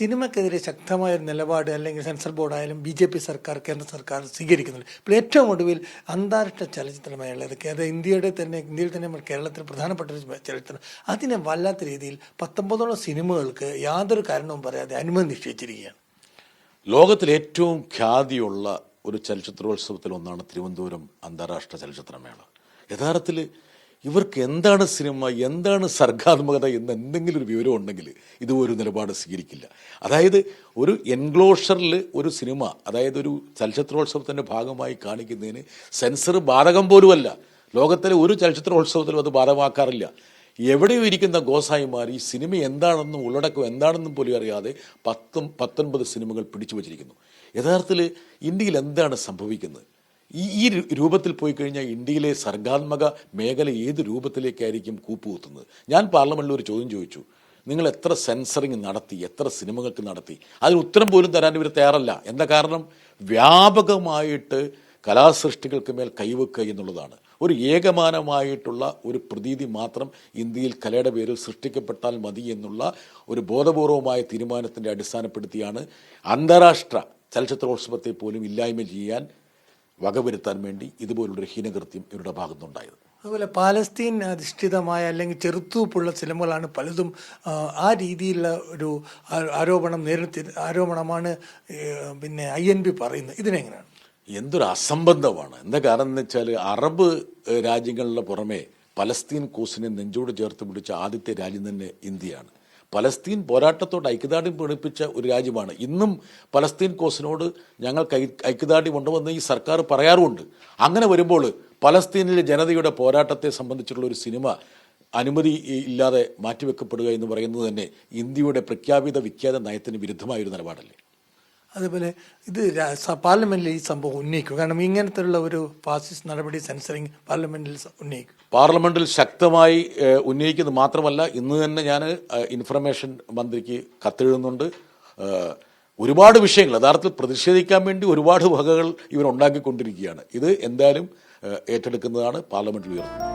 സിനിമക്കെതിരെ ശക്തമായ ഒരു നിലപാട് അല്ലെങ്കിൽ സെൻസർ ബോർഡായാലും ബി ജെ പി സർക്കാർ കേന്ദ്ര സർക്കാർ സ്വീകരിക്കുന്നുണ്ട്. ഇപ്പോൾ ഏറ്റവും ഒടുവിൽ അന്താരാഷ്ട്ര ചലച്ചിത്രമേള അത് ഇന്ത്യയുടെ തന്നെ ഇന്ത്യയിൽ തന്നെ നമ്മൾ കേരളത്തിൽ പ്രധാനപ്പെട്ട ഒരു ചലച്ചിത്രം. അതിനെ വല്ലാത്ത രീതിയിൽ പത്തൊമ്പതോളം സിനിമകൾക്ക് യാതൊരു കാരണവും പറയാതെ അനുമതി നിശ്ചയിച്ചിരിക്കുകയാണ്. ലോകത്തിൽ ഏറ്റവും ഖ്യാതിയുള്ള ഒരു ചലച്ചിത്രോത്സവത്തിൽ ഒന്നാണ് തിരുവനന്തപുരം അന്താരാഷ്ട്ര ചലച്ചിത്രമേള. യഥാർത്ഥത്തിൽ ഇവർക്ക് എന്താണ് സിനിമ എന്താണ് സർഗാത്മകത എന്ന് എന്തെങ്കിലും ഒരു വിവരം ഉണ്ടെങ്കിൽ ഇത് ഒരു നിലപാട് സ്വീകരിക്കില്ല. അതായത് ഒരു എൻക്ലോഷറിൽ ഒരു സിനിമ അതായത് ഒരു ചലച്ചിത്രോത്സവത്തിന്റെ ഭാഗമായി കാണിക്കുന്നതിന് സെൻസർ ബാധകം പോലുമല്ല. ലോകത്തിലെ ഒരു ചലച്ചിത്രോത്സവത്തിലും അത് ബാധകമാക്കാറില്ല. എവിടെയോ ഇരിക്കുന്ന ഗോസായിമാർ ഈ സിനിമ എന്താണെന്നും ഉള്ളടക്കം എന്താണെന്നും പോലും അറിയാതെ പത്തും പത്തൊൻപത് സിനിമകൾ പിടിച്ചു വച്ചിരിക്കുന്നു. യഥാർത്ഥത്തിൽ ഇന്ത്യയിൽ എന്താണ് സംഭവിക്കുന്നത്? ഈ ഈ രൂപത്തിൽ പോയി കഴിഞ്ഞാൽ ഇന്ത്യയിലെ സർഗാത്മക മേഖല ഏത് രൂപത്തിലേക്കായിരിക്കും കൂപ്പുകുത്തുന്നത്? ഞാൻ പാർലമെന്റിൽ ഒരു ചോദ്യം ചോദിച്ചു. നിങ്ങൾ എത്ര സെൻസറിങ് നടത്തി എത്ര സിനിമകൾക്ക് നടത്തി? അതിന് ഉത്തരം പോലും തരാൻ ഇവർ തയ്യാറല്ല. എന്താ കാരണം? വ്യാപകമായിട്ട് കലാസൃഷ്ടികൾക്ക് മേൽ കൈവെക്കുക എന്നുള്ളതാണ്. ഒരു ഏകമാനമായിട്ടുള്ള ഒരു പ്രതീതി മാത്രം ഇന്ത്യയിൽ കലയുടെ പേരിൽ സൃഷ്ടിക്കപ്പെട്ടാൽ മതി എന്നുള്ള ഒരു ബോധപൂർവമായ തീരുമാനത്തിന്റെ അടിസ്ഥാനപ്പെടുത്തിയാണ് അന്താരാഷ്ട്ര ചലച്ചിത്രോത്സവത്തെ പോലും ഇല്ലായ്മ ചെയ്യാൻ വകവരുത്താൻ വേണ്ടി ഇതുപോലുള്ളൊരു ഹീനകൃത്യം ഇവരുടെ ഭാഗത്തുനിന്നുണ്ടായത്. അതുപോലെ പാലസ്തീൻ അധിഷ്ഠിതമായ അല്ലെങ്കിൽ ചെറുത്തൂപ്പുള്ള സിനിമകളാണ് പലതും ആ, രീതിയിലുള്ള ഒരു ആരോപണം നേരിട്ട് ആരോപണമാണ് പിന്നെ ഐ എൻ ബി പറയുന്നത്. ഇതിനെങ്ങനെയാണ്? എന്തൊരു അസംബന്ധമാണ്. എന്താ കാരണം എന്ന് വെച്ചാൽ അറബ് രാജ്യങ്ങളുടെ പുറമെ പലസ്തീൻ കോസിനെ നെഞ്ചോട് ചേർത്ത് പിടിച്ച ആദ്യത്തെ രാജ്യം തന്നെ ഇന്ത്യയാണ്. പലസ്തീൻ പോരാട്ടത്തോട് ഐക്യദാർഢ്യം പ്രകടിപ്പിച്ച ഒരു രാജ്യമാണ്. ഇന്നും പലസ്തീൻ കോസിനോട് ഞങ്ങൾ ഐ- ഐക്യദാർഢ്യം ഉണ്ടെന്ന് ഈ സർക്കാർ പറയാറുമുണ്ട്. അങ്ങനെ വരുമ്പോൾ പലസ്തീനിലെ ജനതയുടെ പോരാട്ടത്തെ സംബന്ധിച്ചുള്ള ഒരു സിനിമ അനുമതി ഇല്ലാതെ മാറ്റിവെക്കപ്പെടുക എന്ന് പറയുന്നത് തന്നെ ഇന്ത്യയുടെ പ്രഖ്യാപിത വിഖ്യാത നയത്തിന് വിരുദ്ധമായൊരു നിലപാടല്ലേ? അതുപോലെ ഇത് പാർലമെന്റിൽ ഈ സംഭവം ഉന്നയിക്കും. കാരണം ഇങ്ങനത്തെയുള്ള ഒരു ഫാസിസ്റ്റ് നടപടി സെൻസറിങ് പാർലമെന്റിൽ ഉന്നയിക്കും. പാർലമെന്റിൽ ശക്തമായി ഉന്നയിക്കുന്നത് മാത്രമല്ല ഇന്ന് തന്നെ ഞാൻ ഇൻഫർമേഷൻ മന്ത്രിക്ക് കത്തെഴുതുന്നുണ്ട്. ഒരുപാട് വിഷയങ്ങൾ യഥാർത്ഥത്തിൽ പ്രതിഷേധിക്കാൻ വേണ്ടി ഒരുപാട് വകകൾ ഇവർ ഉണ്ടാക്കിക്കൊണ്ടിരിക്കുകയാണ്. ഇത് എന്തായാലും ഏറ്റെടുക്കുന്നതാണ് പാർലമെന്റിൽ ഉയർത്തുന്നത്